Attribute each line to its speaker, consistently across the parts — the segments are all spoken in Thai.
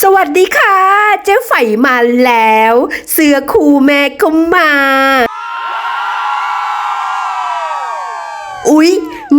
Speaker 1: สวัสดีค่ะ เจ๊ไฝมาแล้ว เสื้อคู่แม่ก็มา อุ๊ย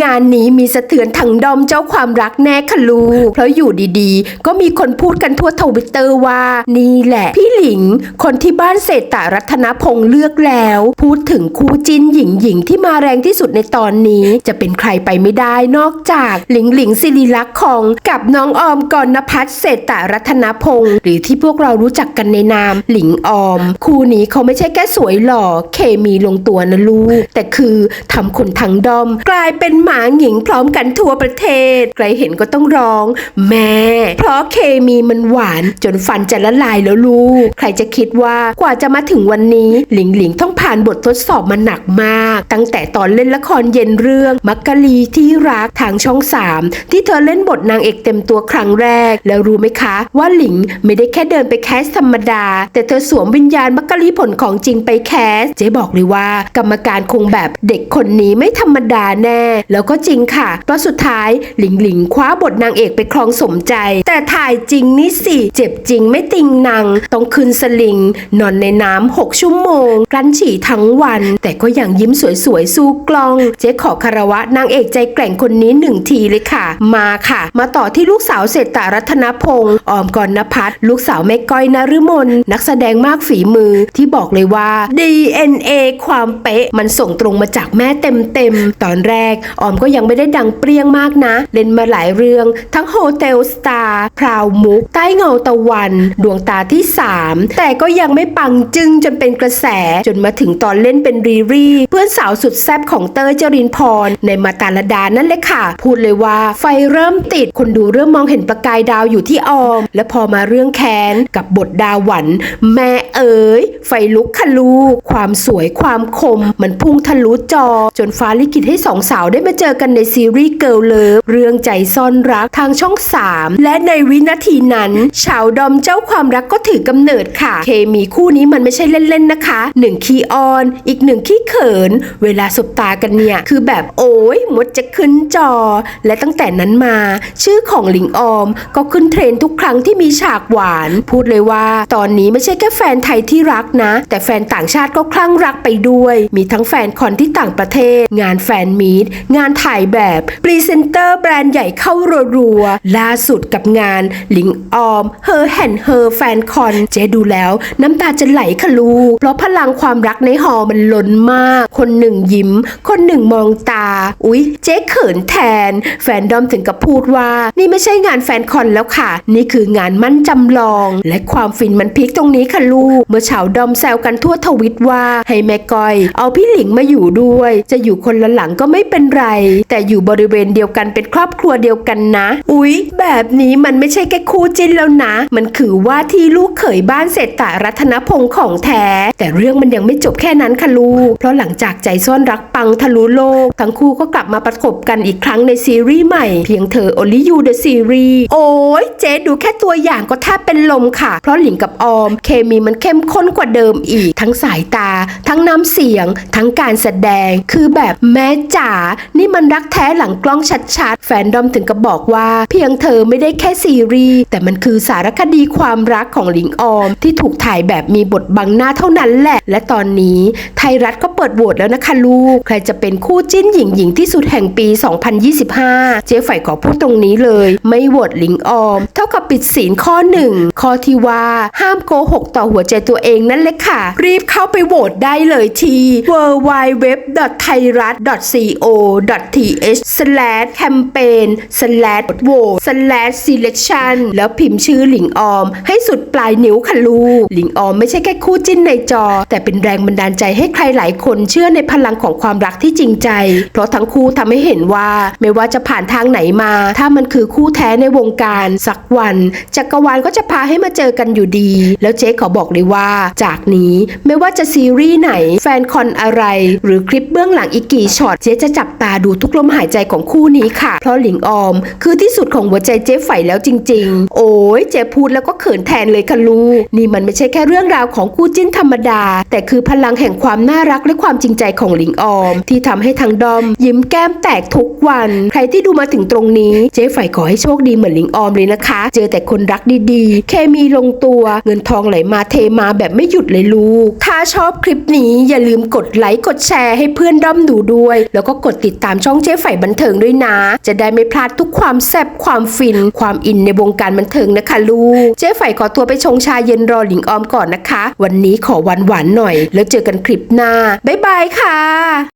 Speaker 1: งานนี้มีสะเทือนทั้งดอมเจ้าความรักแน่ค่ะลูก เพราะอยู่ดีๆ ก็มีคนพูดกันทั่วทวิตเตอร์ว่า นี่แหละ พี่หลิง คนที่บ้านเศรษฐารัตนพงษ์เลือกแล้ว พูดถึงคู่จิ้นหญิงหญิงๆที่มาแรงที่สุดในตอนนี้ จะเป็นใครไปไม่ได้นอกจากหลิงหลิงศิริลักษ์ของกับน้องออมกรณพัฒเศรษฐารัตนพงษ์หรือที่พวกเรารู้จักกันในนาม หลิงออม คู่นี้เขาไม่ใช่แค่สวยหล่อเคมีลงตัวนะลูกแต่คือทำคนทั้งดอม กลายเป็นหมาหญิงพร้อมกันทั่วประเทศ ใครเห็นก็ต้องร้อง แม่ เพราะเคมีมันหวาน จนฟันจะละลายแล้วลูก ใครจะคิดว่ากว่าจะมาถึงวันนี้ หลิงหลิงต้องผ่านบททดสอบมาหนักมาก ตั้งแต่ตอนเล่นละครเย็นเรื่อง มักกะลีที่รักทางช่องสามที่เธอเล่นบทนางเอกเต็มตัวครั้งแรก แล้วรู้ไหมคะ ว่าหลิงไม่ได้แค่เดินไปแคสธรรมดา แต่เธอสวมวิญญาณมักกะลีผลของจริงไปแคส เจ๊บอกเลยว่า กรรมการคงแบบเด็กคนนี้ไม่ธรรมดาแน่แล้วก็จริงค่ะ เพราะสุดท้ายหลิงหลิงคว้าบทนางเอกไปครองสมใจ แต่ถ่ายจริงนี่สิ เจ็บจริงไม่ติงนางต้องขึ้นสลิง นอนในน้ำหกชั่วโมง กลั้นฉี่ทั้งวัน แต่ก็ยังยิ้มสวยๆสู้กล้อง เจ๊ขอคารวะนางเอกใจแกร่งคนนี้หนึ่งทีเลยค่ะ มาค่ะ มาต่อที่ลูกสาวเศรษฐารัตนพงษ์ออมกรณพัฒน์ลูกสาวแม่ก้อยนฤมลนักแสดงมากฝีมือที่บอกเลยว่า DNA ความเป๊ะมันส่งตรงมาจากแม่เต็มๆตอนแรกออมก็ยังไม่ได้ดังเปรี้ยงมากนะ เล่นมาหลายเรื่อง ทั้งโฮเทลสตาร์พราวมุก ใต้เงาตะวัน ดวงตาที่ 3 แต่ก็ยังไม่ปังจึงจนเป็นกระแส จนมาถึงตอนเล่นเป็นรีรีเพื่อนสาวสุดแซ่บของเต้ยเจรินพร ในมาตาลดานั่นเลยค่ะ พูดเลยว่าไฟเริ่มติด คนดูเริ่มมองเห็นประกายดาวอยู่ที่ออม และพอมาเรื่องแค้นกับบทดาวหวันแม่เอ๋ยไฟลุกคะลูก ความสวยความคม มันพุ่งทะลุจอ จนฟ้าลิขิตให้สองสาวได้มาเจอกันในซีรีส์เกิลเลิฟเรื่องใจซ่อนรักทางช่อง 3 และในวินาทีนั้นชาวดอมเจ้าความรักก็ถือกำเนิดค่ะ เคมีคู่นี้มันไม่ใช่เล่นๆนะคะหนึ่งขี้ออน อีกหนึ่งขี้เขิน เวลาสบตากันเนี่ยคือแบบโอ้ยมดจะขึ้นจอ และตั้งแต่นั้นมา ชื่อของหลิงออม ก็ขึ้นเทรนทุกครั้งที่มีฉากหวาน พูดเลยว่า ตอนนี้ไม่ใช่แค่แฟนไทยที่รักนะ แต่แฟนต่างชาติก็คลั่งรักไปด้วย มีทั้งแฟนคอนที่ต่างประเทศ งานแฟนมีตงานถ่ายแบบพรีเซนเตอร์แบรนด์ใหญ่เข้ารัวๆ ล่าสุดกับงานหลิงออมเฮอแห่นเฮอแฟนคอน เจ๊ดูแล้วน้ำตาจะไหลคะลู เพราะพลังความรักในหอมันล้นมาก คนหนึ่งยิ้ม คนหนึ่งมองตา อุ๊ย เจ๊เขินแทน แฟนดอมถึงกับพูดว่า นี่ไม่ใช่งานแฟนคอนแล้วค่ะ นี่คืองานมั่นจำลอง และความฟินมันพีคตรงนี้ค่ะลูก เมื่อชาวดอมแซวกันทั่วทวิตว่า ให้แม่ก้อย เอาพี่หลิงมาอยู่ด้วย จะอยู่คนละหลังก็ไม่เป็นไรแต่อยู่บริเวณเดียวกันเป็นครอบครัวเดียวกันนะ อุ๊ย แบบนี้มันไม่ใช่แค่คู่จิ้นแล้วนะ มันคือว่าที่ลูกเขยบ้านเศรษฐารัตนพงษ์ของแท้ แต่เรื่องมันยังไม่จบแค่นั้นค่ะลูก เพราะหลังจากใจซ่อนรักปังทะลุโลก ทั้งคู่ก็กลับมาประกบกันอีกครั้งในซีรีส์ใหม่ เพียงเธอ Only You The Series โอ้ยเจ๊ดูแค่ตัวอย่างก็แทบเป็นลมค่ะ เพราะหลิงกับออม เคมีมันเข้มข้นกว่าเดิมอีก ทั้งสายตา ทั้งน้ำเสียง ทั้งการแสดง คือแบบแม่จ๋านี่มันรักแท้หลังกล้องชัดๆ แฟนดอมถึงกับบอกว่า เพียงเธอไม่ได้แค่ซีรีส์แต่มันคือสารคดีความรักของหลิงออม ที่ถูกถ่ายแบบมีบทบังหน้าเท่านั้นแหละ และตอนนี้ไทยรัฐก็เปิดโหวตแล้วนะคะลูก ใครจะเป็นคู่จิ้นหญิงหญิงที่สุดแห่งปี 2025 เจ๊ฝ่ายขอพูดตรงนี้เลย ไม่โหวตหลิงออม เท่ากับปิดศีลข้อหนึ่งข้อที่ว่าห้ามโกหกต่อหัวใจตัวเองนั่นเลยค่ะ รีบเข้าไปโหวตได้เลยที่ w w w t h a i r a t c o t h campaign vote selection แล้วพิมพ์ชื่อหลิงออม ให้สุดปลายนิ้วค่ะลูกหลิงออมไม่ใช่แค่คู่จิ้นในจอ แต่เป็นแรงบันดาลใจให้ใครหลายคนเชื่อในพลังของความรักที่จริงใจ เพราะทั้งคู่ทำให้เห็นว่าไม่ว่าจะผ่านทางไหนมา ถ้ามันคือคู่แท้ในวงการสักวันจักรวาลก็จะพาให้มาเจอกันอยู่ดี แล้วเจ๊ขอบอกเลยว่า จากนี้ไม่ว่าจะซีรีส์ไหน แฟนคอนอะไร หรือคลิปเบื้องหลังอีกกี่ช็อตเจ๊จะจับตาตาดูทุกลมหายใจของคู่นี้ค่ะ เพราะหลิงออม คือที่สุดของหัวใจเจ๊ไฝแล้วจริง ๆ โอ้ยเจ๊พูดแล้วก็เขินแทนเลยค่ะลูกนี่มันไม่ใช่แค่เรื่องราวของคู่จิ้นธรรมดา แต่คือพลังแห่งความน่ารักและความจริงใจของหลิงออม ที่ทำให้ทางดอม ยิ้มแก้มแตกทุกวัน ใครที่ดูมาถึงตรงนี้ เจ๊ไฝขอให้โชคดีเหมือนหลิงออมเลยนะคะ เจอแต่คนรักดีๆ เคมีลงตัว เงินทองไหลมาเทมาแบบไม่หยุดเลยลูก ถ้าชอบคลิปนี้อย่าลืมกดไลค์กดแชร์ให้เพื่อนด้อมดูด้วย แล้วก็กดติดตามช่องเจ๊ไฝบันเทิงด้วยนะ จะได้ไม่พลาดทุกความแซ่บความฟิน ความอินในวงการบันเทิงนะคะลูก เจ๊ไฝขอตัวไปชงชาเย็นรอหลิงออมก่อนนะคะ วันนี้ขอหวานหวานหน่อย แล้วเจอกันคลิปหน้า บ๊ายบายค่ะ